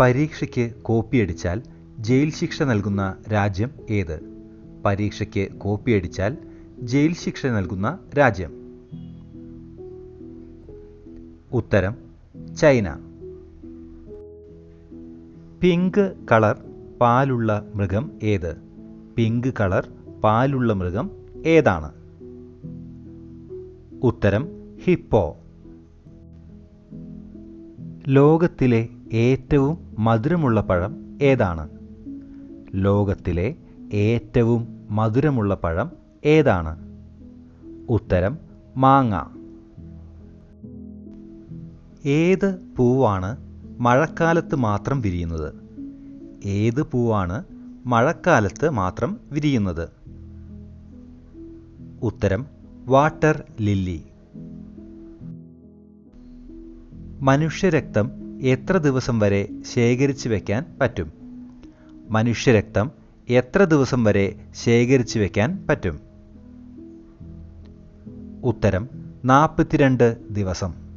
പരീക്ഷയ്ക്ക് കോപ്പിയടിച്ചാൽ ജയിൽ ശിക്ഷ നൽകുന്ന രാജ്യം ഏത്? പരീക്ഷയ്ക്ക് കോപ്പിയടിച്ചാൽ ജയിൽ ശിക്ഷ നൽകുന്ന രാജ്യം. ഉത്തരം ചൈന. പിങ്ക് കളർ പാലുള്ള മൃഗം ഏത്? പിങ്ക് കളർ പാലുള്ള മൃഗം ഏതാണ്? ഉത്തരം ഹിപ്പോ. ലോകത്തിലെ ഏറ്റവും മധുരമുള്ള പഴം ഏതാണ്? ലോകത്തിലെ ഏറ്റവും മധുരമുള്ള പഴം ഏതാണ്? ഉത്തരം മാങ്ങ. ഏത് പൂവാണ് മഴക്കാലത്ത് മാത്രം വിരിയുന്നത്? ഏത് പൂവാണ് മഴക്കാലത്ത് മാത്രം വിരിയുന്നത്? ഉത്തരം വാട്ടർ ലില്ലി. മനുഷ്യരക്തം എത്ര ദിവസം വരെ ശേഖരിച്ചു വയ്ക്കാൻ പറ്റും? മനുഷ്യരക്തം എത്ര ദിവസം വരെ ശേഖരിച്ചു വയ്ക്കാൻ പറ്റും? ഉത്തരം നാൽപ്പത്തിരണ്ട് ദിവസം.